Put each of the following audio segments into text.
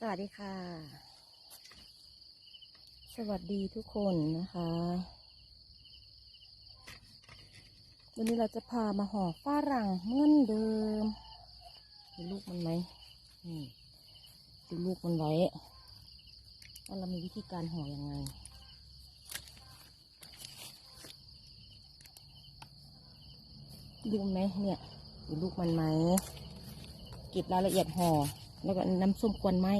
สวัสดีค่ะ สวัสดีทุกคนนะคะ วันนี้เราจะพามาห่อฝรั่งเหมือนเดิมดูลูกมันไหมนี่ดูลูกมันไว้ว่าเรามีวิธีการห่ออยังไงดูไหมเนี่ยดูลูกมันไหมเก็บรายละเอียดห่อ แล้วก็น้ำส้มควันไม้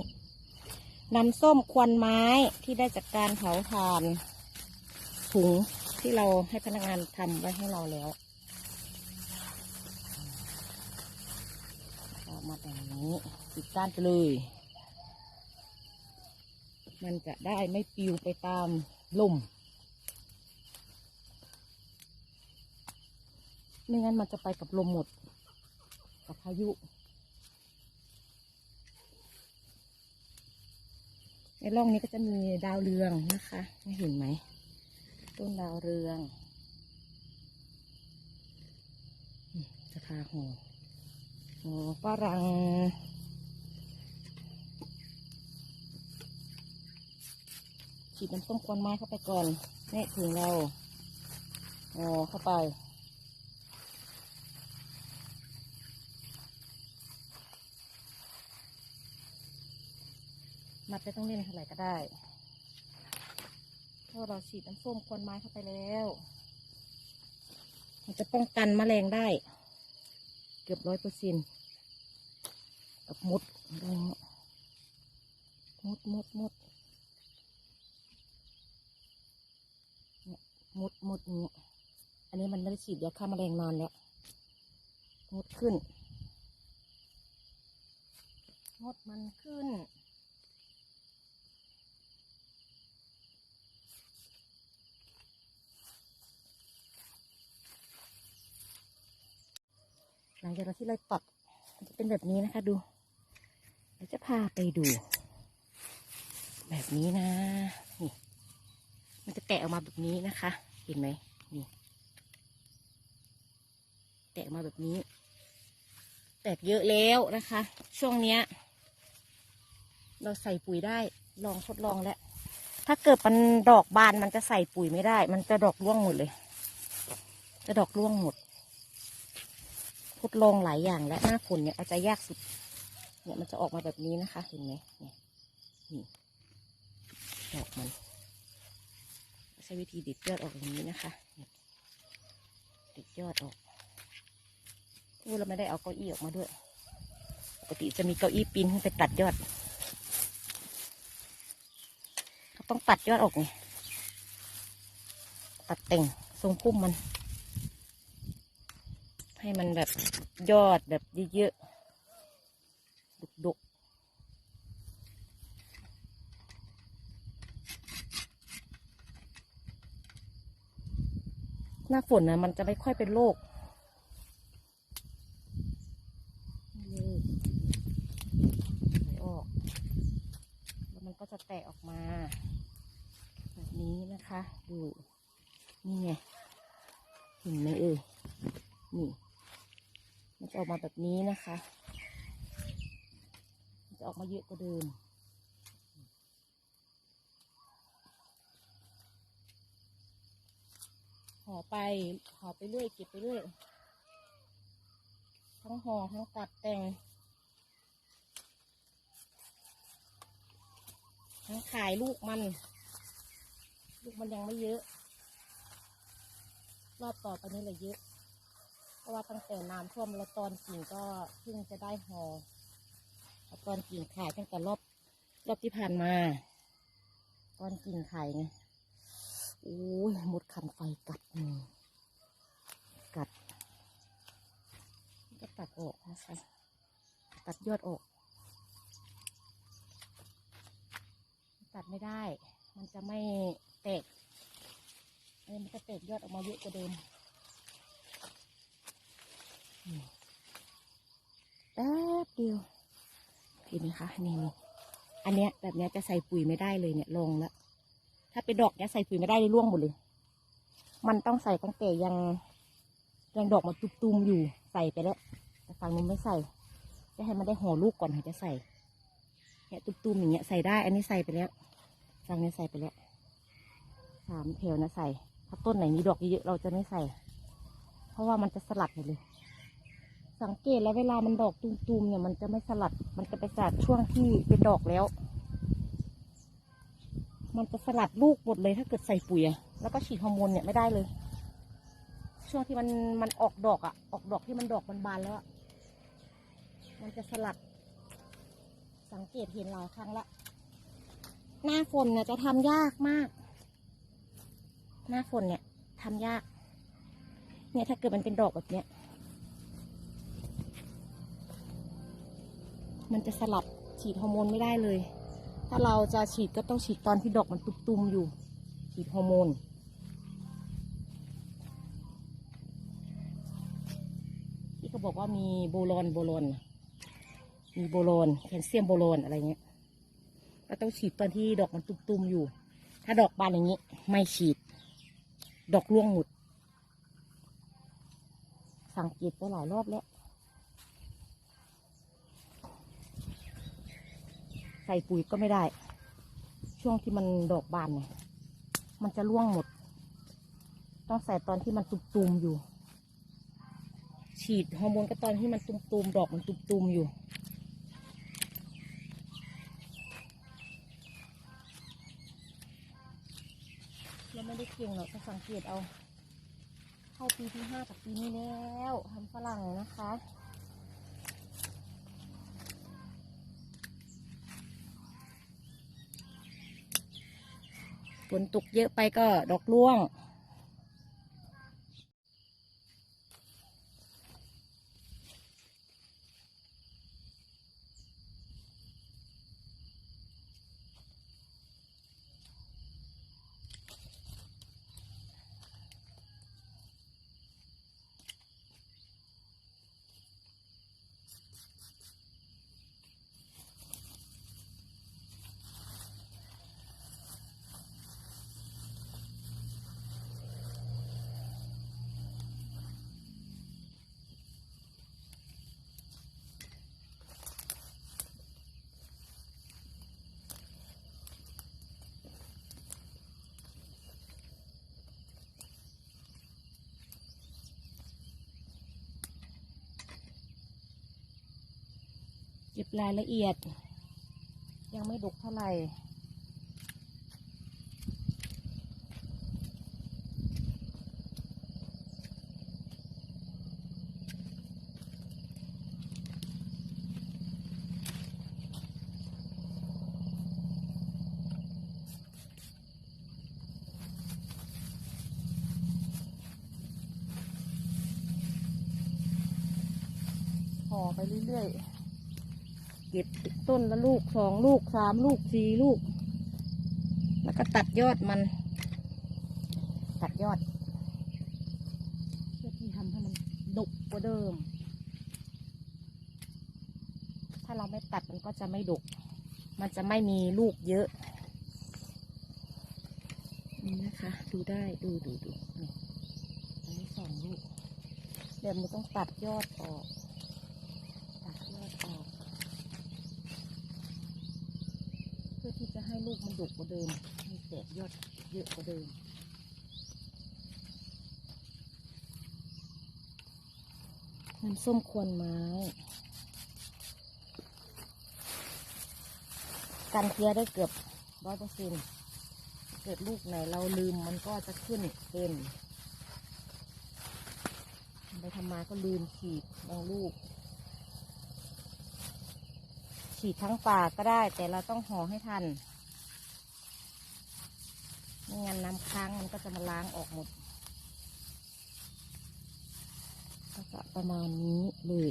น้ำส้มควันไม้ที่ได้จากการเผาถ่านถุงที่เราให้พนักงานทำไว้ให้เราแล้วเอามาแบบนี้ปิดก้านไปเลย มันจะได้ไม่ปลิวไปตามลมไม่งั้นมันจะไปกับลมหมด กับพายุ ในร่องนี้ก็จะมีดาวเรืองนะคะไม่เห็นไหมต้นดาวเรืองจะพาห่อห่อฝรั่งฉีดน้ำส้มควันไม้เข้าไปก่อนนี่ถึงเราห่อเข้าไป มัดไปต้องเล่นเท่าไหร่ก็ได้เพราะเราฉีดน้ำส้มควันไม้เข้าไปแล้ว มันจะป้องกันแมลงได้ เกือบร้อยเปอร์เซ็นต์กับมดมดมดมดมดมดนี้อันนี้มันไม่ได้ฉีดยาฆ่าแมลงนานแล้วมดขึ้นมดมันขึ้น หลังจากที่เราตัดมันจะเป็นแบบนี้นะคะดูเดี๋ยวจะพาไปดู แบบนี้นะนี่มันจะแตะออกมาแบบนี้นะคะ เห็นไหมนี่แตะออกมาแบบนี้ แตกเยอะแล้วนะคะ ช่วงเนี้ย เราใส่ปุ๋ยได้ลองทดลองแล้ว ถ้าเกิดมันดอกบานมันจะใส่ปุ๋ยไม่ได้ มันจะดอกร่วงหมดเลย จะดอกร่วงหมด ทดลองหลายอย่างและหน้าฝนเนี่ยอาจจะยากสุด เนี่ยมันจะออกมาแบบนี้นะคะ เห็นไหมเนี่ยนี่ดอกมันใช้วิธีดิดยอดออกอย่างนี้นะคะดิดยอดออกโอ้เราไม่ได้เอาเก้าอี้ออกมาด้วย ปกติจะมีเก้าอี้ปีนขึ้นไปตัดยอดเขาต้องตัดยอดออกไงตัดแต่งทรงพุ่มมัน ให้มันแบบยอดแบบเยอะๆ ดุกๆ หน้าฝนนะมันจะไม่ค่อยเป็นโรคนี่ไหลออก แล้วมันก็จะแตกออกมา แบบนี้นะคะ ดู นี่ไงเห็นไหมเอ่ยนี่ มันจะออกมาแบบนี้นะคะ มันจะออกมาเยอะกว่าเดิมห่อไปห่อไปเรื่อยเก็บไปเรื่อยทั้งห่อทั้งตัดแต่งทั้งขายลูกมัน ลูกมันยังไม่เยอะ รอบต่อไปนี้เลยเยอะ เพราะว่าตั้งแต่น้ำท่วมแล้วตอนกิ่งก็เพิ่งจะได้หอแล้วตอนกิ่งขายตั้งแต่รอบรอบที่ผ่านมา ตอนกิ่งขายไงโอ้ยหมดคันไฟกัดอืมกัด ก็ตัดออกนะคะตัดยอดออก ตัดไม่ได้ มันจะไม่แตกมันจะแตกยอดออกมาเยอะกว่าเดิม แป๊บเดียวเห็นไหมคะนี่นี่อันเนี้ยแบบเนี้ยจะใส่ปุ๋ยไม่ได้เลยเนี่ยลงแล้ว ถ้าเป็นดอกเนี้ยใส่ปุ๋ยไม่ได้เลยร่วงหมดเลย มันต้องใส่ตั้งแต่ยัง ยังดอกมาตุมๆอยู่ใส่ไปแล้วแต่ฝั่งนู้นไม่ใส่จะให้มันได้ห่อลูกก่อนถึงจะใส่เนี่ยตุ้มๆอย่างเงี้ยใส่ได้ อันนี้ใส่ไปแล้วรังนี้ใส่ไปแล้วสามแถวนะใส่ถ้าต้นไหนมีดอกเยอะๆเราจะไม่ใส่ เพราะว่ามันจะสลัดหมดเลย สังเกตแล้วเวลามันดอกตุมๆเนี่ยมันจะไม่สลัด มันจะไปสลัดช่วงที่เป็นดอกแล้ว มันจะสลัดลูกหมดเลยถ้าเกิดใส่ปุ๋ยแล้วก็ฉีดฮอร์โมนเนี่ยไม่ได้เลย ช่วงที่มันมันออกดอกอะออกดอกที่มันดอกมันบานแล้วอะมันจะสลัด สังเกตเห็นหลายครั้งละหน้าฝนเนี่ยจะทำยากมาก หน้าฝนเนี่ยทำยาก เนี่ยถ้าเกิดมันเป็นดอกแบบเนี้ย มันจะสลัดฉีดฮอร์โมนไม่ได้เลย ถ้าเราจะฉีดก็ต้องฉีดตอนที่ดอกมันตุมๆอยู่ ฉีดฮอร์โมนที่เขาบอกว่ามีโบรอนโบรอนมีโบรอนแคลเซียมโบรอนอะไรเงี้ยก็ต้องฉีดตอนที่ดอกมันตุมๆอยู่ ถ้าดอกบานอย่างนี้ ไม่ฉีด ดอกร่วงหมดสังเกตไปหลายรอบแล้ว ส่ปุ๋ยก็ไม่ได้ ช่วงที่มันดอกบานเนี่ย มันจะร่วงหมด ต้องใส่ตอนที่มันตุ่มๆอยู่ ฉีดฮอร์โมนก็ตอนที่มันตุ่มๆดอกมันตุ่มๆอยู่เราไม่ได้เก่งหรอกก็สังเกตเอา เข้าปีที่ห้ากับปีนี้แล้วทำฝรั่งนะคะ นตกเยอะไปก็ดอกร่วง เก็บรายละเอียด ยังไม่ดกเท่าไหร่ห่อไปเรื่อยๆ เก็บต้นละลูกสองลูกสามลูกสี่ลูก แล้วก็ตัดยอดมัน ตัดยอดเพื่อที่ทำให้มันดกกว่าเดิม ถ้าเราไม่ตัดมันก็จะไม่ดก มันจะไม่มีลูกเยอะนี่นะคะ ดูได้ดูดูดูอันนี้สองลูกเดี๋ยวมันต้องตัดยอดออก ตัดยอดออก เพื่อที่จะให้ลูกมันดกกว่าเดิมให้แตกยอดเยอะกว่าเดิมน้ำส้มควนไม้ กันเพี้ยได้เกือบร้อยเปอร์เซ็นต์เกิดลูกไหนเราลืมมันก็จะขึ้นเป็นไปทำมาก็ลืมฉีดบางลูก ฉีดทั้งป่าก็ได้ แต่เราต้องห่อให้ทันไม่งั้นน้ำค้างมันก็จะมาล้างออกหมดก็จะประมาณนี้เลย